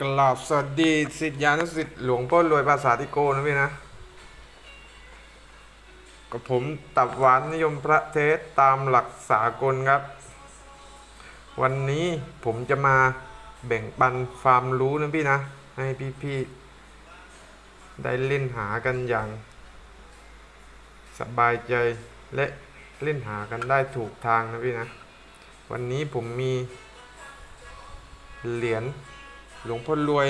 กราบสวัสดีสิทธิานุสิทธิ์หลวงพ่อรวยภาษาติโกนะพี่นะกับผมตับหวานนิยมพระเทศตามหลักสากลครับ วันนี้ผมจะมาแบ่งปันความรู้นะพี่นะ ให้พี่ๆได้เล่นหากันอย่าง สบายใจและเล่นหากันได้ถูกทางนะพี่นะ วันนี้ผมมีเหรียญ หลวงพ่อรวย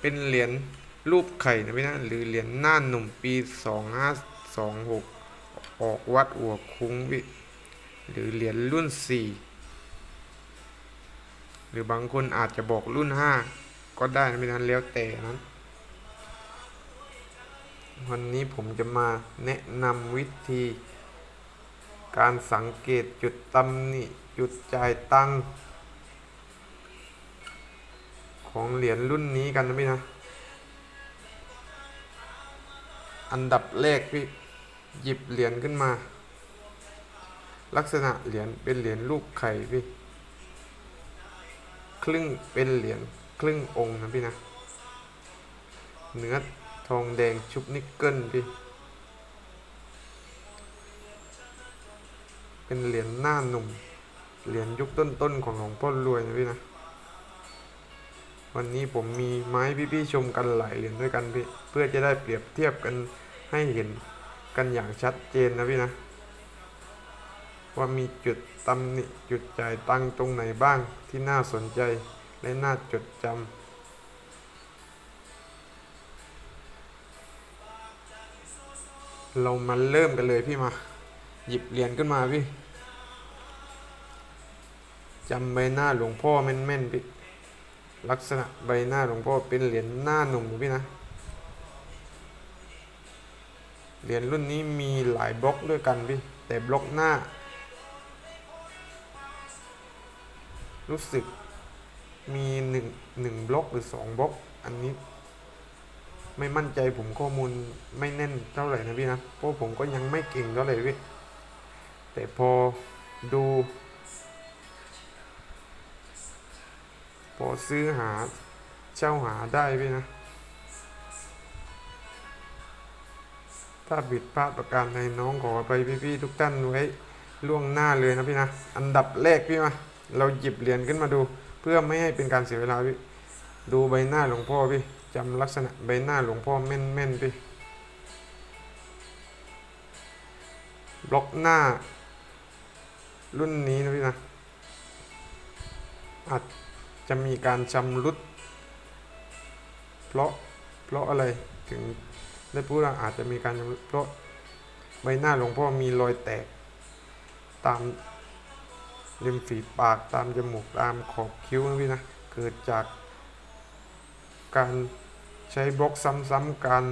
เป็นเหรียญรูปไข่นะพี่นะหรือเหรียญหน้าหนุ่มปีสองห้าสองหกออกวัดหัวคุ้งพี่หรือเหรียญรุ่นสี่หรือบางคนอาจจะบอกรุ่นห้าก็ได้นะพี่นะแล้วแต่นั้นวันนี้ผมจะมาแนะนำวิธี การสังเกตจุดตำหนิจุดจ่ายตังค์ ของเหรียญรุ่นนี้กันนะพี่นะ อันดับแรกพี่หยิบเหรียญขึ้นมา ลักษณะเหรียญเป็นเหรียญรูปไข่พี่ ครึ่งเป็นเหรียญครึ่งองค์นะพี่นะ เนื้อทองแดงชุบนิกเกิลพี่ เป็นเหรียญหน้าหนุ่ม เหรียญยุคต้นๆของหลวงพ่อรวยนะพี่นะ วันนี้ผมมีไม้พี่ๆชมกันหลายเหรียญด้วยกันพี่เพื่อจะได้เปรียบเทียบกันให้เห็นกันอย่างชัดเจนนะพี่นะ ว่ามีจุดตำหนิจุดจ่ายตังตรงไหนบ้างที่น่าสนใจและน่าจดจำเรามาเริ่มกันเลยพี่มา หยิบเหรียญขึ้นมาพี่จำใบหน้าหลวงพ่อแม่นๆพี่ ลักษณะใบหน้าหลวงพ่อเป็นเหรียญหน้าหนุ่มพี่นะ เหรียญรุ่นนี้มีหลายบล็อกด้วยกันพี่ แต่บล็อกหน้า รู้สึกมีหนึ่งหนึ่งบล็อกหรือสองบล็อก อันนี้ ไม่มั่นใจผมข้อมูลไม่แน่นเท่าไหร่นะพี่นะ เพราะผมก็ยังไม่เก่งเท่าไหร่พี่ แต่พอดู พอซื้อหาเช่าหาได้พี่นะ ถ้าบิดพลาดประการใดน้องขอไปพี่ๆทุกท่านไว้ล่วงหน้าเลยนะพี่นะ อันดับแรกพี่มา เราหยิบเหรียญขึ้นมาดู เพื่อไม่ให้เป็นการเสียเวลาพี่ ดูใบหน้าหลวงพ่อพี่จำลักษณะใบหน้าหลวงพ่อแม่นๆพี่ บล็อกหน้า รุ่นนี้นะพี่นะอา จะมีการชำรุด เพราะเพราะอะไรถึงได้พูดว่าอาจจะมีการชำรุดเพราะใบหน้าหลวงพ่อมีรอยแตก ตามริมฝีปากตามจมูกตามขอบคิ้วนะพี่นะเกิดจากการใช้บล็อกซ้ำๆกัน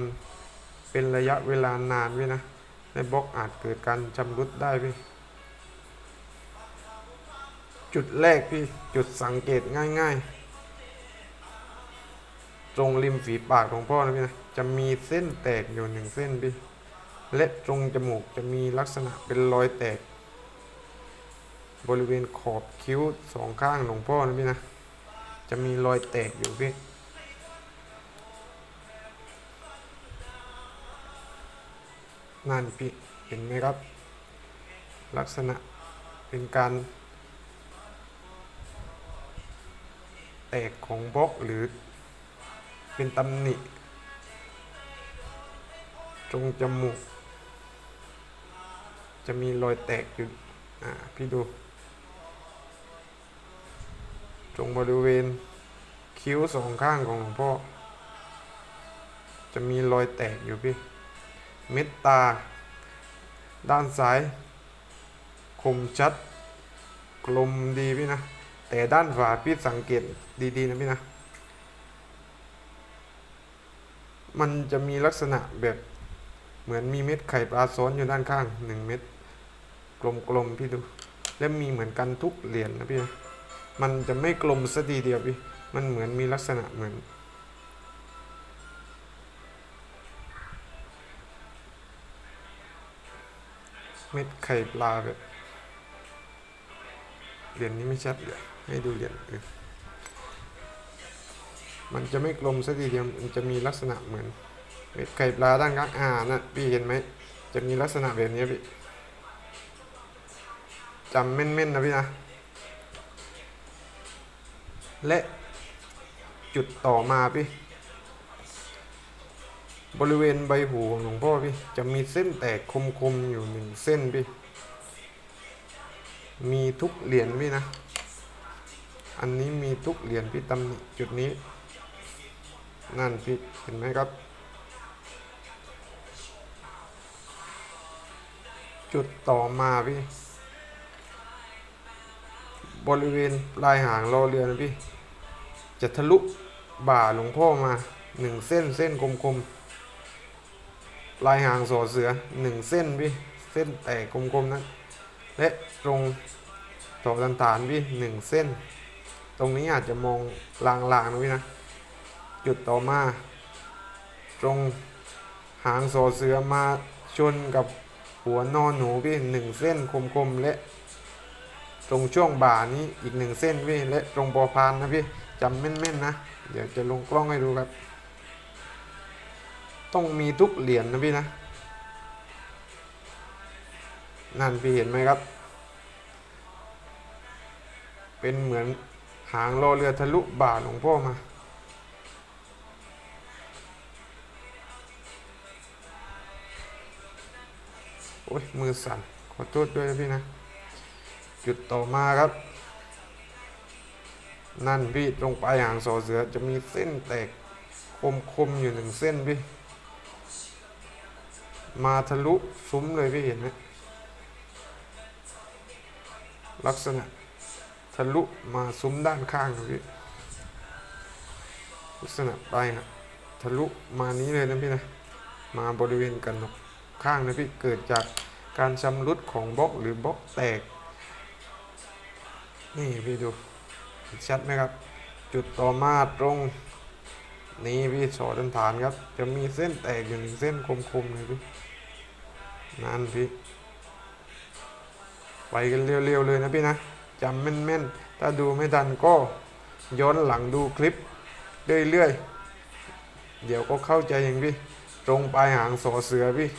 เป็นระยะเวลานานพี่นะในบล็อกอาจเกิดการชำรุดได้พี่ จุดแรกพี่จุดสังเกตง่ายๆ ตรงริมฝีปากของพ่อนะพี่นะจะมีเส้นแตกอยู่หนึ่งเส้นพี่และตรงจมูกจะมีลักษณะเป็นรอยแตก บริเวณขอบคิ้วสองข้างของพ่อนะพี่นะจะมีรอยแตกอยู่พี่นั่นพี่เห็นไหมครับ ลักษณะเป็นการ ตกของบล็อกหรือเป็นตำหนิ ตรงจมูก จะมีรอยแตกอยู่ อ่า พี่ดู ตรงบริเวณคิ้วสองข้างของหลวงพ่อ จะมีรอยแตกอยู่พี่ เม็ดตา ด้านซ้าย คมชัด กลมดีพี่นะ แต่ด้านขวาพี่สังเกตดีๆนะพี่นะ มันจะมีลักษณะแบบเหมือนมีเม็ดไข่ปลาซ้อนอยู่ด้านข้างหนึ่งเม็ดกลมๆพี่ดู และมีเหมือนกันทุกเหรียญนะพี่นะมันจะไม่กลมสัทีเดียวพี่มันเหมือนมีลักษณะเหมือนเม็ดไข่ปลาแบบเหรียญนี้ไม่ชัดเลย ให้ดูเหรียญอื่นมันจะไม่กลมสักทีเดียว มันจะมีลักษณะเหมือนเม็ดไข่ปลาด้านข้างอ่านะพี่เห็นไหม จะมีลักษณะแบบนี้พี่จำแม่นๆนะพี่นะ และจุดต่อมาพี่ บริเวณใบหูของหลวงพ่อพี่ จะมีเส้นแตกคมๆอยู่หนึ่งเส้นพี่ มีทุกเหรียญพี่นะ อันนี้มีทุกเหรียญพี่ตำหนิจุดนี้ นั่นพี่เห็นไหมครับ จุดต่อมาพี่ บริเวณปลายหางรอเรือนะพี่ จะทะลุบ่าหลวงพ่อมาหนึ่งเส้นเส้นคมๆปลายหางสอเสือหนึ่งเส้นพี่ เส้นแตกคมๆนะและตรงต่อสันฐานพี่หนึ่งเส้น ตรงนี้อาจจะมองลางๆนะพี่นะ จุดต่อมา ตรงหางสอเสือมาชนกับหัวนอนหนูพี่หนึ่งเส้นคมๆและ ตรงช่วงบ่านี้อีกหนึ่งเส้นพี่และตรงปอพานนะพี่จำแม่นๆนะ เดี๋ยวจะลงกล้องให้ดูครับ ต้องมีทุกเหรียญนะพี่นะ นั่นพี่เห็นไหมครับ เป็นเหมือน หางรอเรือทะลุบ่าหลวงพ่อมา โอ้ย มือสั่น ขอโทษด้วยนะพี่นะ จุดต่อมาครับ นั่นพี่ตรงปลายหางสอเสือจะมีเส้นแตกคมคมๆอยู่หนึ่งเส้นพี่ มาทะลุซุ้มเลยพี่เห็นไหมลักษณะ ทะลุมาซุ้มด้านข้างนะพี่ลักษณะปลายหางทะลุมานี้เลยนะพี่นะ มาบริเวณกันนกข้างนะพี่เกิดจากการชำรุดของบล็อกหรือบล็อกแตก นี่พี่ดูชัดไหมครับ จุดต่อมาตรงนี่พี่สอดันฐานครับ จะมีเส้นแตกอยู่หนึ่งเส้นคมๆเลยพี่นั่นพี่ไปกันเร็วๆเลยนะพี่นะ จำแม่นๆ ถ้าดูไม่ทันก็ย้อนหลังดูคลิป เรื่อยๆ เดี๋ยวก็เข้าใจเองพี่ ตรงปลายหางสอเสือพี่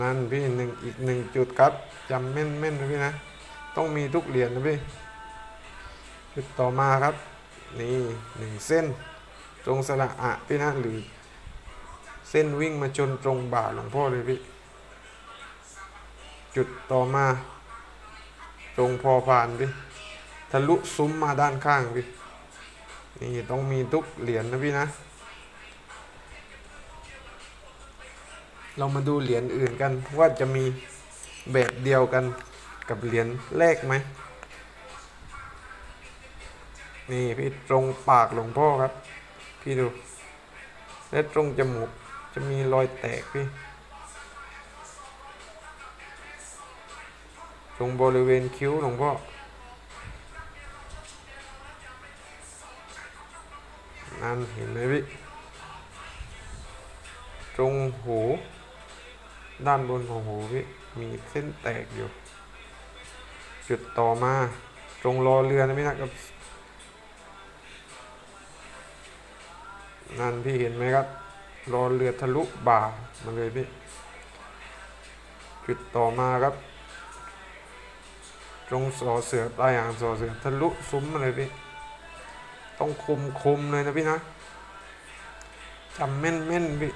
นั่นพี่หนึ่งอีกหนึ่งจุดครับจำแม่นแม่นๆนะพี่นะ ต้องมีทุกเหรียญนะพี่ จุดต่อมาครับ นี่หนึ่งเส้น ตรงสระอะพี่นะหรือ เส้นวิ่งมาชนตรงบ่าหลวงพ่อเลยพี่ จุดต่อมาตรงพอพานพี่ทะลุซุ้มมาด้านข้างพี่นี่ต้องมีทุกเหรียญนะพี่นะ เรามาดูเหรียญอื่นกันว่าจะมีแบบเดียวกันกับเหรียญแรกไหมนี่พี่ตรงปากหลวงพ่อครับ พี่ดู และตรงจมูกจะมีรอยแตกพี่ ตรงบริเวณคิ้วหลวงพ่อนั่นเห็นไหมพี่ตรงหูด้านบนของหูพี่มีเส้นแตกอยู่ จุดต่อมา ตรงรอเรือนะพี่นะครับนั่นพี่เห็นไหมครับ รอเรือทะลุบ่ามาเลยพี่ จุดต่อมาครับ ตรงสอเสือปลายหางสอเสือทะลุซุ้มมาเลยพี่ ต้องคมคมเลยนะพี่นะจำแม่นแม่นพี่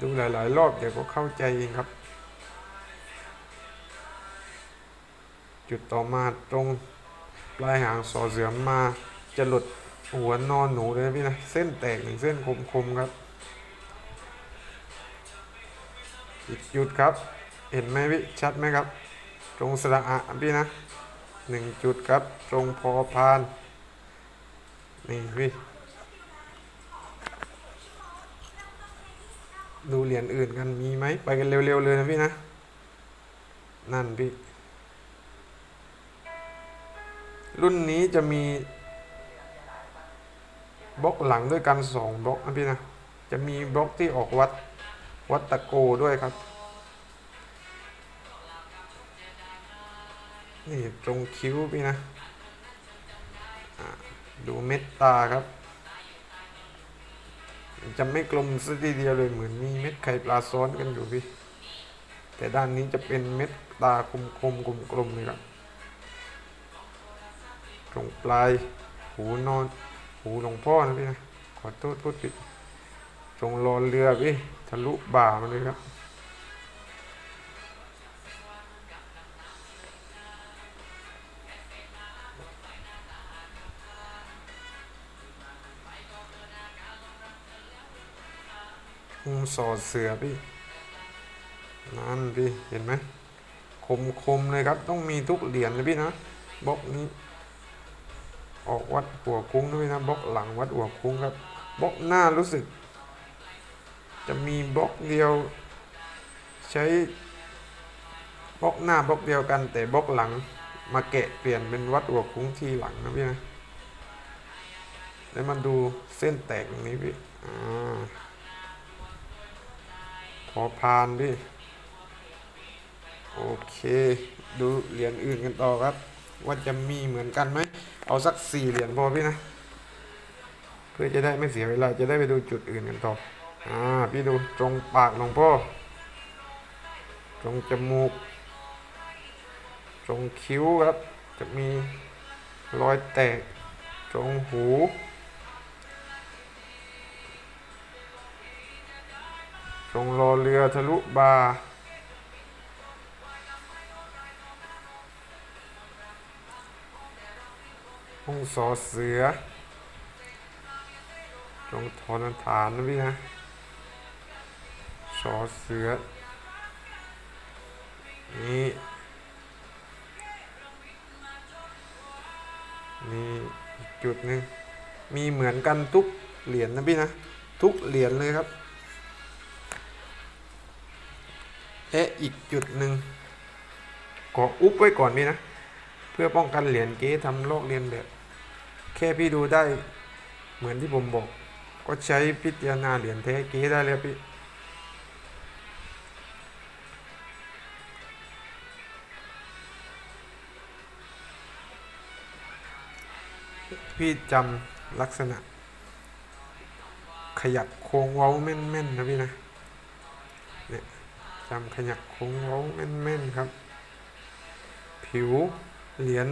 ดูหลาย ๆ รอบเดี๋ยวก็เข้าใจเองครับ จุดต่อมาตรงปลายหางสอเสือมาจะหลุดหัวนอนหนูเลยนะพี่นะ เส้นแตกหนึ่งเส้นคม ๆ ครับอีกจุดครับ เห็นไหมพี่ชัดไหมครับ ตรงสระอะพี่นะหนึ่งจุดครับตรงพอพานนี่พี่ดูเหรียญอื่นกันมีไหมไปกันเร็วๆเลยนะพี่นะ นั่นพี่ รุ่นนี้จะมีบล็อกหลังด้วยกันสองบล็อกนะพี่นะ จะมีบล็อกที่ออกวัดวัดตะโกด้วยครับ นี่ตรงคิ้วพี่นะดูเม็ดตาครับ จะไม่กลมสักทีเดียวเลยเหมือนมีเม็ดไข่ปลาซ้อนกันอยู่พี่ แต่ด้านนี้จะเป็นเม็ดตาคมคมกลมกลมๆเลยครับ ตรงปลายหูนอน หูหลวงพ่อนะพี่นะ ขอโทษพูดผิด ตรงรอเรือพี่ทะลุบ่ามาเลยครับ มุมสอดเสือพี่ นั่นพี่ เห็นไหมคมคมเลยครับ ต้องมีทุกเหรียญเลยพี่นะบล็อกนี้ ออกวัดหัวคุ้งด้วยนะบล็อกหลังวัดหัวคุ้งครับบล็อกหน้ารู้สึก จะมีบล็อกเดียว ใช้บล็อกหน้าบล็อกเดียวกัน แต่บล็อกหลังมาแกะเปลี่ยนเป็นวัดหัวคุ้งทีหลังนะพี่นะแล้วมาดูเส้นแตกตรงนี้พี่อ่า พอพานพี่โอเค ดูเหรียญอื่นกันต่อครับ ว่าจะมีเหมือนกันไหม เอาสักสี่เหรียญพอพี่นะ เพื่อจะได้ไม่เสียเวลาจะได้ไปดูจุดอื่นกันต่อ อ่า พี่ดูตรงปากหลวงพ่อ ตรงจมูก ตรงคิ้วครับ จะมีรอยแตก ตรงหู ตรงรอเรือทะลุบาห้องสอเสือตรงทอนฐานนะพี่นะสอเสือ นี่ นี่จุดหนึ่งมีเหมือนกันทุกเหรียญนะพี่นะ ทุกเหรียญเลยครับ เอ๊ะอีกจุดหนึ่งขออุบไว้ก่อนพี่นะ เพื่อป้องกันเหรียญเก๊ทำลอกเลียนแบบ แค่พี่ดูได้เหมือนที่ผมบอก ก็ใช้พิจารณาเหรียญแท้เก๊ได้แล้วพี่พี่จำลักษณะ ขยับโค้งเว้าแม่นๆนะพี่นะ จำขยับโค้งเว้าแม่นๆครับ ผิวเหรียญ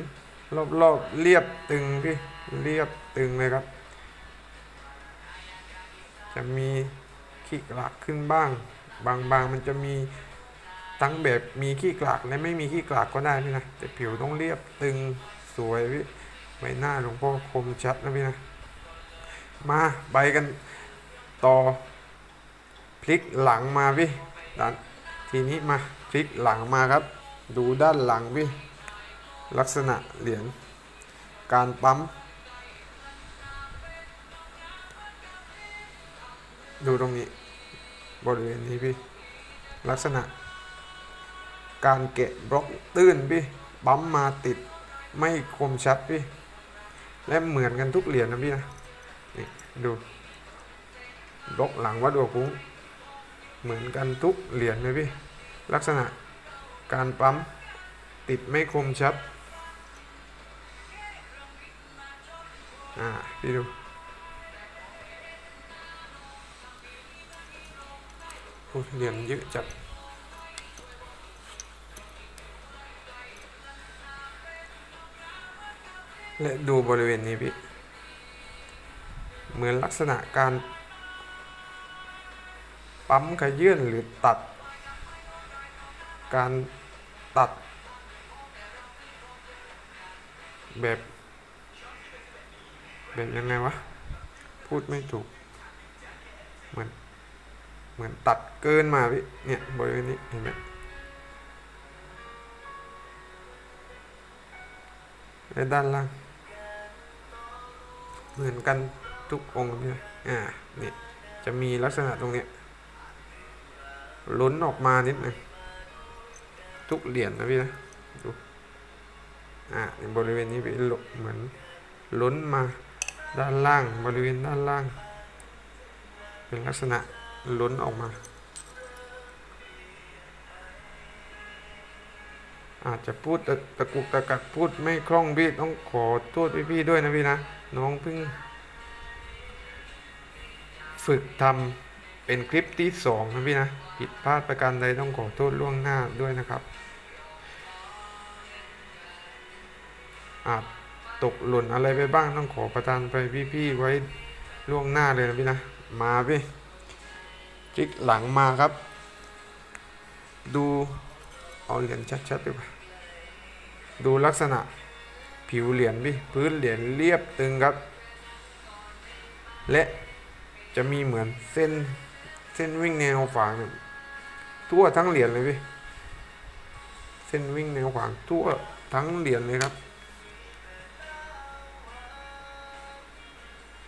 รอบๆเรียบตึงพี่เรียบตึงเลยครับ จะมีขี้กลากขึ้นบ้าง บางๆมันจะมีทั้งแบบมีขี้กลากและไม่มีขี้กลากก็ได้พี่นะแต่ผิวต้องเรียบตึงสวยพี่ใบหน้าหลวงพ่อคมชัดนะพี่นะมาใบกันต่อพลิกหลังมาพี่ด้าน ทีนี้มาพลิกหลังมาครับ ดูด้านหลังพี่ลักษณะเหรียญการปั๊ม ดูตรงนี้ บริเวณนี้พี่ ลักษณะ การแกะบล็อกตื้นพี่ปั๊มมาติดไม่คมชัดพี่ และเหมือนกันทุกเหรียญนะพี่นะนี่ดูบล็อกหลังวัดหัวคุ้ง เหมือนกันทุกเหรียญเลยพี่ลักษณะการปั๊มติดไม่คมชัดอ่าพี่ดูโอ้เหรียญเยอะจัดและดูบริเวณนี้พี่ เหมือนลักษณะการ ปั๊มขยื่นหรือตัด การตัด แบบแบบยังไงวะ พูดไม่ถูก เหมือน เหมือนตัดเกินมาพี่ เนี่ยบริเวณนี้เห็นไหมและด้านล่าง เหมือนกันทุกองค์เลยอ่า นี่ จะมีลักษณะตรงเนี้ย ล้นออกมานิดหนึงทุกเหรียญนะพี่นะดูอ่าในบริเวณนี้เป็นหลเหมือนล้นมาด้านล่างบริเวณด้านล่าง เป็นลักษณะล้นออกมา อาจจะพูดตะตะกุกตะกักพูดไม่คล่องพี่ต้องขอโทษพี่ๆด้วยนะพี่นะ น้องเพิ่ง ฝึกทำ เป็นคลิปที่สองนะพี่นะผิดพลาดประการใดต้องขอโทษล่วงหน้าด้วยนะครับ อาจตกหล่นอะไรไปบ้างต้องขอประทานไปพี่ๆไว้ล่วงหน้าเลยนะพี่นะ มาพี่จิกหลังมาครับ ดูเอาเหรียญชัดๆดีกว่าดูลักษณะผิวเหรียญพี่พื้นเหรียญเรียบตึงครับ และจะมีเหมือนเส้น เส้นวิ่งแนวฝางทั่วทั้งเหรียญเลยพี่เส้นวิ่งแนวขวางทั่วทั้งเหรียญเลยครับ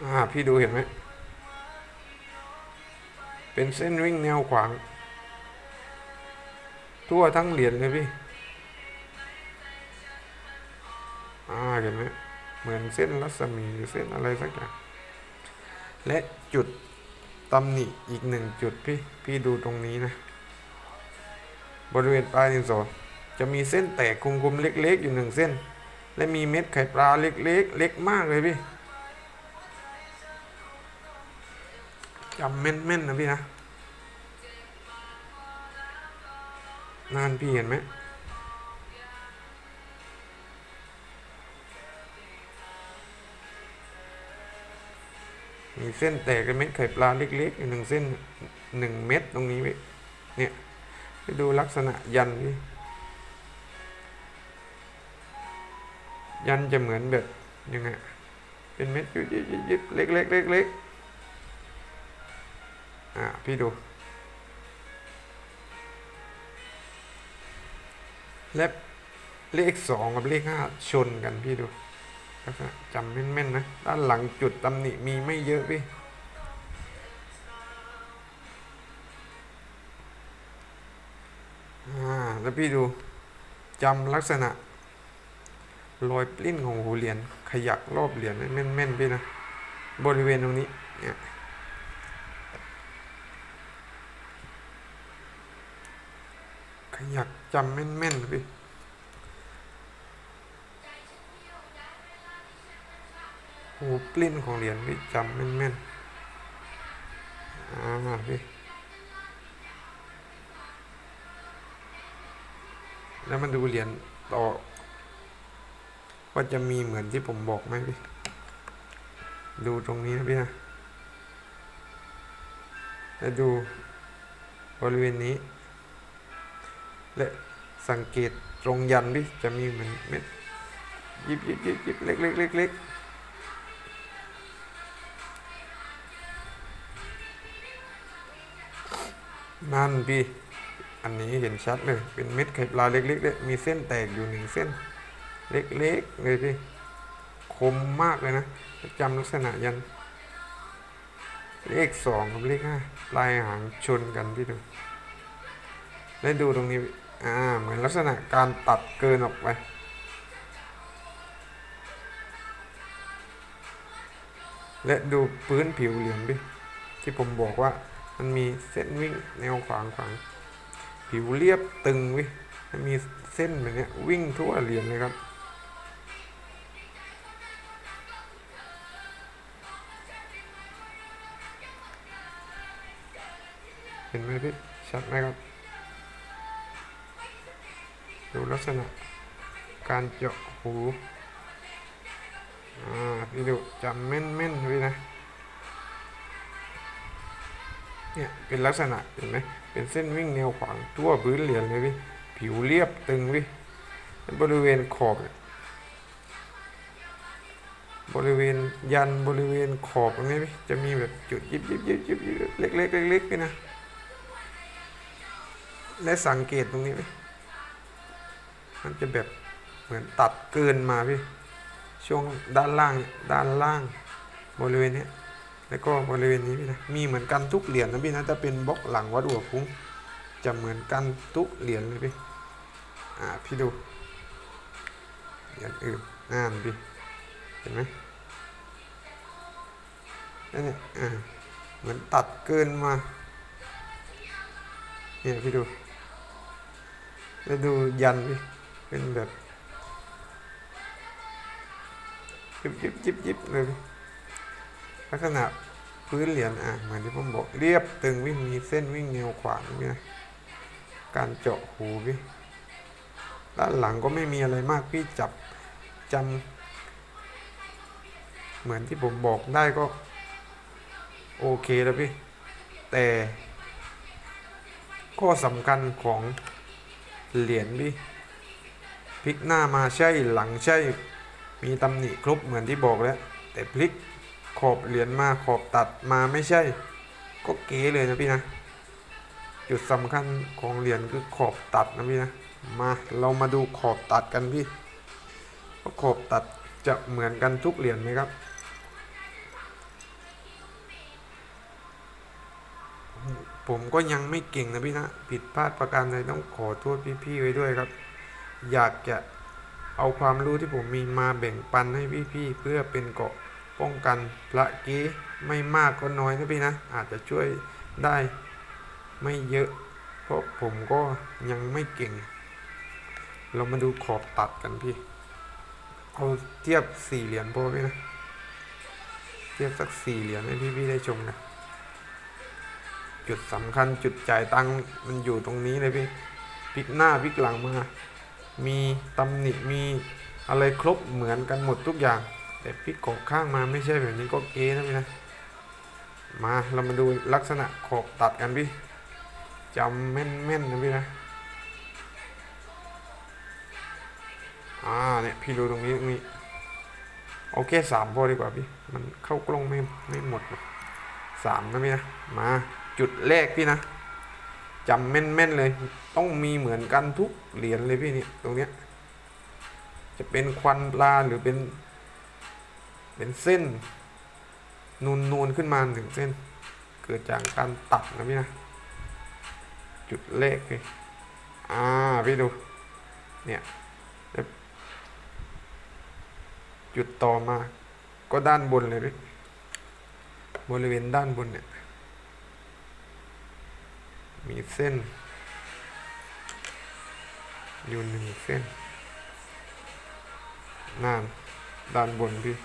อ่าพี่ดูเห็นไหมเป็นเส้นวิ่งแนวขวาง ทั่วทั้งเหรียญเลยพี่อ่าเห็นไหมเหมือนเส้นรัศมีหรือเส้นอะไรสักอย่างและจุด ตำหนิอีกหนึ่งจุดพี่ พี่ดูตรงนี้นะ บริเวณปลายดินสอจะมีเส้นแตกคุมๆเล็ก ๆ อยู่หนึ่งเส้น และมีเม็ดไข่ปลาเล็ก ๆ เล็กมากเลยพี่จำแม่นๆนะพี่นะ นานพี่เห็นไหม มีเส้นแตกเป็นเม็ดไข่ปลาเล็กๆอยู่หนึ่งเส้นหนึ่งเม็ดตรงนี้เนี่ยไปดูลักษณะยันนี่ยันจะเหมือนแบบยังไงเป็นเม็ดยุบยิบยิบเล็กเล็กเล็กเล็กอ่าพี่ดู และเลขสองกับเลขห้าชนกันพี่ดู ลักษณะจำแม่นๆนะ ด้านหลังจุดตำหนิมีไม่เยอะพี่แล้วพี่ดูจำลักษณะ รอยปลิ้นของหูเหรียญขยักรอบเหรียญแม่นๆพี่นะ บริเวณตรงนี้เนี่ยขยักจำแม่นๆพี่ หูปลิ้นของเหรียญพี่จำแม่นๆอ่าพี่แล้วมันดูเหรียญต่อ ว่าจะมีเหมือนที่ผมบอกไหมพี่ ดูตรงนี้นะพี่นะแล้วดูบริเวณนี้ และสังเกตตรงยันพี่จะมีเหมือนเม็ดยิบยิบยิบยิบเล็กเล็กเล็กเล็ก นั่นพี่ อันนี้เห็นชัดเลย เป็นเม็ดไข่ปลาเล็กๆเลยมีเส้นแตกอยู่หนึ่งเส้น เล็กๆเลยพี่ คมมากเลยนะจำลักษณะยัน เลขสองกับเลขห้าลายหางชนกันพี่ดูและดูตรงนี้อ่าเหมือนลักษณะการตัดเกินออกไปและดูพื้นผิวเหรียญพี่ที่ผมบอกว่า มันมีเส้นวิ่งแนวขวางขวางผิวเรียบตึงวิมันมีเส้นแบบนี้วิ่งทั่วเหรียญเลยครับ เห็นไหมพี่ชัดไหมครับ ดูลักษณะการเจาะหู อ่า พี่ดูจำแม่นๆพี่นะ เนี่ยเป็นลักษณะเห็นไหมเป็นเส้นวิ่งแนวขวางทั่วพื้นเหรียญเลยพี่ผิวเรียบตึงพี่บริเวณขอบบริเวณยันบริเวณขอบตรงนี้พี่จะมีแบบจุดยิบยิบยิบยิบยิบเล็กเล็กเล็กเล็กพี่นะและสังเกตตรงนี้พี่มันจะแบบเหมือนตัดเกินมาพี่ช่วงด้านล่างด้านล่างบริเวณนี้ แล้วก็บริเวณนี้พี่นะ มีเหมือนกันทุกเหรียญนะพี่นะถ้าเป็นบล็อกหลังวัดหัวคุ้งจะเหมือนกันทุกเหรียญเลยพี่ อ่าพี่ดู เหรียญอื่นอ่านพี่ เห็นไหมนั่นเนี่ยอ่าเหมือนตัดเกินมา เนี่ยพี่ดูแล้วดูยันพี่ เป็นแบบยิบยิบยิบยิบเลยพี่ ลักษณะพื้นเหรียญอะเหมือนที่ผมบอกเรียบตึงวิ่งมีเส้นวิ่งแนวขวางพี่นะการเจาะหูพี่ด้านหลังก็ไม่มีอะไรมากพี่จับจำเหมือนที่ผมบอกได้ก็ โอเคแล้วพี่ แต่ข้อสำคัญของเหรียญพี่พลิกหน้ามาใช่หลังใช่มีตำหนิครบเหมือนที่บอกแล้ว แต่พลิก ขอบเหรียญมาขอบตัดมาไม่ใช่ ก็เก๋เลยนะพี่นะ จุดสำคัญของเหรียญคือขอบตัดนะพี่นะมาเรามาดูขอบตัดกันพี่ว่าขอบตัดจะเหมือนกันทุกเหรียญไหมครับผมก็ยังไม่เก่งนะพี่นะ ผิดพลาดประการใดต้องขอโทษพี่ๆไว้ด้วยครับ อยากจะเอาความรู้ที่ผมมีมาแบ่งปันให้พี่ๆเพื่อเป็นเกาะ ป้องกันพระกี้ไม่มากก็น้อยนะพี่นะ อาจจะช่วยได้ไม่เยอะ เพราะผมก็ยังไม่เก่ง เรามาดูขอบตัดกันพี่ เอาเทียบสี่เหรียญพอพี่นะ เทียบสักสี่เหรียญให้พี่ๆได้ชมนะ จุดสำคัญจุดจ่ายตังมันอยู่ตรงนี้เลยพี่พลิกหน้าพลิกหลังมา มีตำหนิมีอะไรครบเหมือนกันหมดทุกอย่าง แต่พลิกขอบข้างมาไม่ใช่แบบนี้ก็เก๋นะพี่นะ มาเรามาดูลักษณะขอบตัดกันพี่จำแม่นๆนะพี่นะอ่าเนี่ยพี่ดูตรงนี้ตรงนี้เอาแค่สามพอดีกว่าพี่ มันเข้ากล้องไม่ไม่หมดหรอกสามนะพี่นะ มาจุดแรกพี่นะจำแม่นๆเลย ต้องมีเหมือนกันทุกเหรียญเลยพี่เนี่ยตรงเนี้ยจะเป็นควันปลาหรือเป็น เป็นเส้นนูนนูนๆขึ้นมาหนึ่งเส้น เกิดจากการตัดนะพี่นะ จุดแรกพี่อ่าพี่ดู เนี่ยจุดต่อมา ก็ด้านบนเลยพี่บริเวณด้านบนเนี่ย มีเส้น อยู่หนึ่งเส้นน่านด้านบนพี่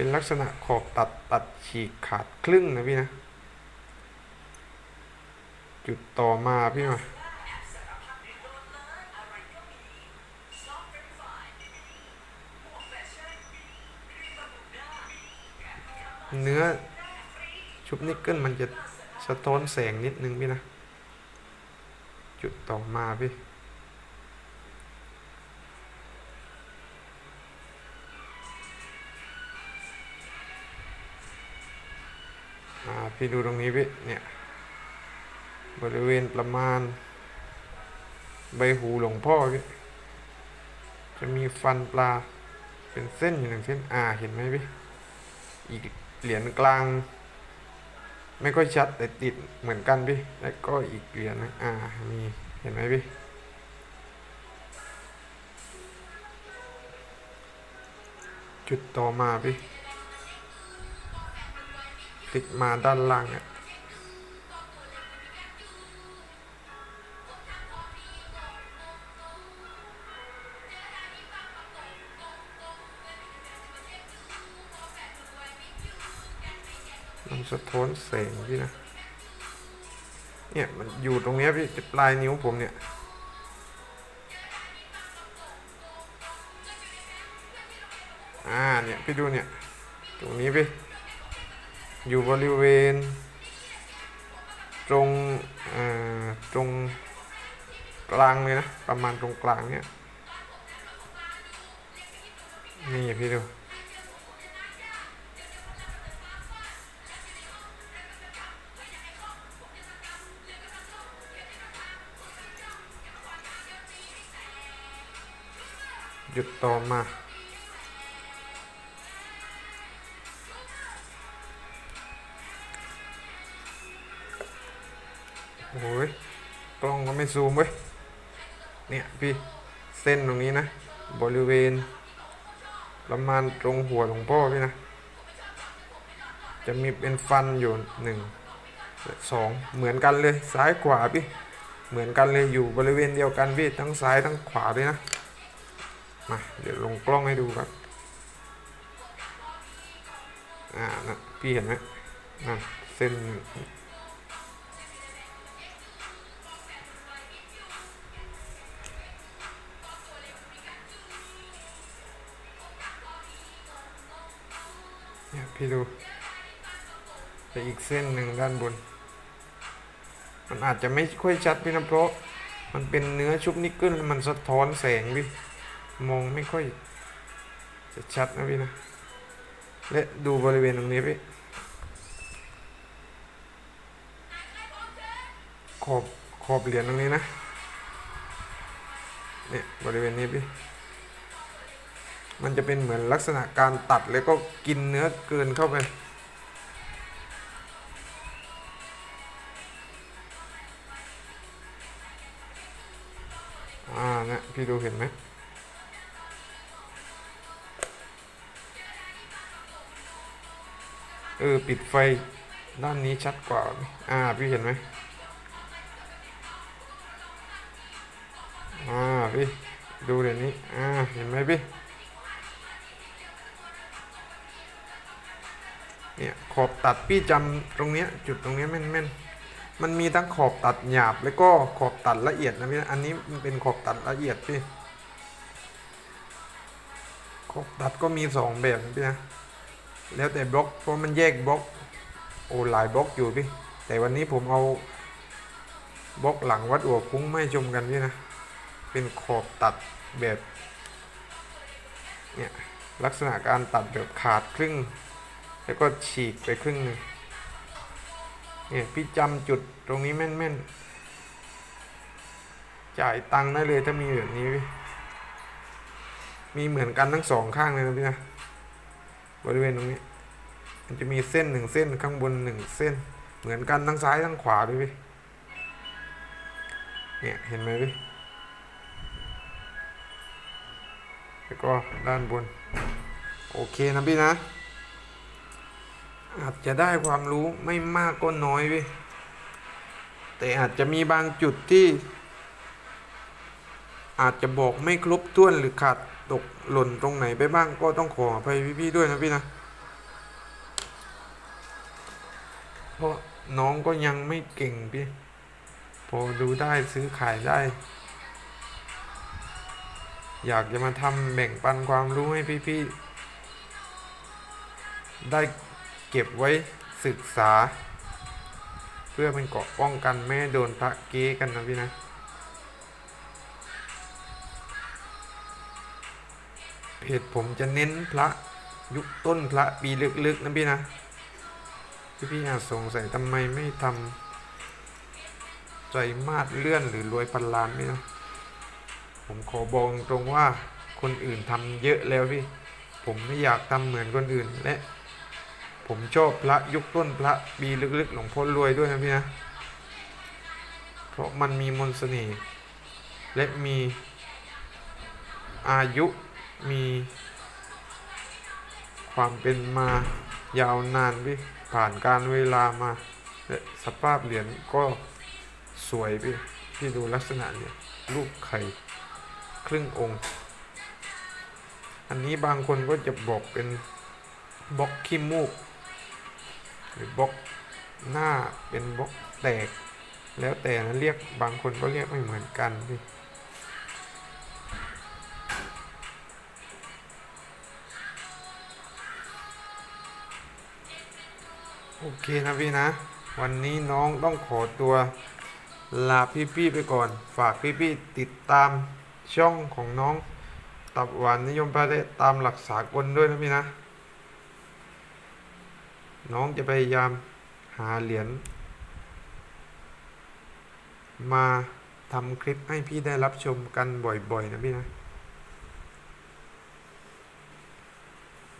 เป็นลักษณะขอบตัดตัดฉีกขาดครึ่งนะพี่นะ จุดต่อมาพี่มาเนื้อชุบนิกเกิลมันจะสะท้อนแสงนิดนึงพี่นะ จุดต่อมาพี่ พี่ดูตรงนี้พี่เนี่ยบริเวณประมาณ ใบหูหลวงพ่อพี่จะมีฟันปลาเป็นเส้นอยู่หนึ่งเส้นอ่าเห็นไหมพี่อีกเหรียญกลาง ไม่ค่อยชัดแต่ติดเหมือนกันพี่แล้วก็อีกเหรียญนึงอ่ามีเห็นไหมพี่จุดต่อมาพี่ คลิกมาด้านล่างเนี่ยมันสะท้อนแสงพี่นะ เนี่ยมันอยู่ตรงนี้พี่ปลายนิ้วผมเนี่ยอ่าเนี่ยพี่ดูเนี่ย ตรงนี้พี่ อยู่บริเวณ ตรงตรงกลางเลยนะ ประมาณตรงกลางเนี่ยนี่พี่ดูหยุดต่อมา โอ้ยกล้องก็ไม่ซูมเว้ย เนี่ยพี่เส้นตรงนี้นะ บริเวณประมาณตรงหัวหลวงพ่อพี่นะ จะมีเป็นฟันอยู่หนึ่งสองเหมือนกันเลยซ้ายขวาพี่ เหมือนกันเลยอยู่บริเวณเดียวกันพี่ทั้งซ้ายทั้งขวาเลยนะ มาเดี๋ยวลงกล้องให้ดูครับ อ่านะพี่เห็นไหมนั่นเส้น พี่ดูไปอีกเส้นหนึ่งด้านบน มันอาจจะไม่ค่อยชัดพี่นะเพราะมันเป็นเนื้อชุบนิกเกิลมันสะท้อนแสงพี่มองไม่ค่อย จะชัดนะพี่นะและดูบริเวณตรงนี้พี่ขอบขอบเหรียญตรงนี้นะเนี่ยบริเวณนี้พี่ มันจะเป็นเหมือนลักษณะการตัดแล้วก็กินเนื้อเกินเข้าไป อ่าเนี่ยพี่ดูเห็นไหมเออ ปิดไฟด้านนี้ชัดกว่า อ่า พี่เห็นไหมอ่า พี่ ดูเดี๋ยวนี้ อ่า เห็นไหมพี่ ขอบตัดพี่จำตรงเนี้ยจุดตรงเนี้ยแม่นแม่นๆมันมีทั้งขอบตัดหยาบแล้วก็ขอบตัดละเอียดนะพี่นะอันนี้มันเป็นขอบตัดละเอียดพี่ขอบตัดก็มีสองแบบพี่นะแล้วแต่บล็อกเพราะมันแยกบล็อกโอ้หลายบล็อกอยู่พี่แต่วันนี้ผมเอาบล็อกหลังวัดอัวคุ้งไม่ชมกันพี่นะเป็นขอบตัดแบบเนี่ยลักษณะการตัดแบบขาดครึ่ง แล้วก็ฉีกไปครึ่งหนึ่งเนี่ยพี่จำจุดตรงนี้แม่นๆ จ่ายตังค์ได้เลยถ้ามีแบบนี้ มีเหมือนกันทั้งสองข้างเลยนะพี่นะ บริเวณตรงนี้ มันจะมีเส้นหนึ่งเส้นข้างบนหนึ่งเส้น เหมือนกันทั้งซ้ายทั้งขวาด้วยพี่เนี่ยเห็นไหมพี่แล้วก็ด้านบน โอเคนะพี่นะ อาจจะได้ความรู้ไม่มากก็น้อยพี่แต่อาจจะมีบางจุดที่ อาจจะบอกไม่ครบถ้วนหรือขาดตกหล่นตรงไหนไปบ้างก็ต้องขออภัยพี่ๆด้วยนะพี่นะเพราะน้องก็ยังไม่เก่งพี่ พอดูได้ซื้อขายได้ อยากจะมาทำแบ่งปันความรู้ให้พี่ๆได้ เก็บไว้ศึกษา เพื่อเป็นเกราะป้องกันไม่ให้โดนพระเก๊กันนะพี่นะเพจผมจะเน้นพระยุคต้นพระปีลึกๆนะพี่นะพี่พี่อาจสงสัยทำไมไม่ทำใจมาดเลื่อนหรือรวยพันล้านพี่นะผมขอบอกตรงว่าคนอื่นทำเยอะแล้วพี่ ผมไม่อยากทำเหมือนคนอื่นและ ผมชอบพระยุคต้นพระปีลึกๆหลวงพ่อรวยด้วยนะพี่นะ เพราะมันมีมนต์เสน่ห์และมีอายุมีความเป็นมายาวนานพี่ผ่านการเวลามาและสภาพเหรียญก็สวยพี่พี่ดูลักษณะเนี่ยลูกไข่ครึ่งองค์ อันนี้บางคนก็จะบอกเป็นบล็อกขี้มูก หรือบล็อกหน้าเป็นบล็อกแตก แล้วแต่นะเรียกบางคนก็เรียกไม่เหมือนกันพี่โอเคนะพี่นะ วันนี้น้องต้องขอตัวลาพี่ๆไปก่อน ฝากพี่ๆติดตามช่องของน้อง ตับหวานนิยมประเทศตามหลักสากลด้วยนะพี่นะ น้องจะพยายามหาเหรียญมาทำคลิปให้พี่ได้รับชมกันบ่อยๆ นะพี่นะ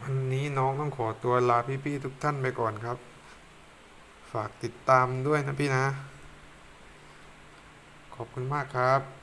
วันนี้น้องต้องขอตัวลาพี่ๆทุกท่านไปก่อนครับ ฝากติดตามด้วยนะพี่นะ ขอบคุณมากครับ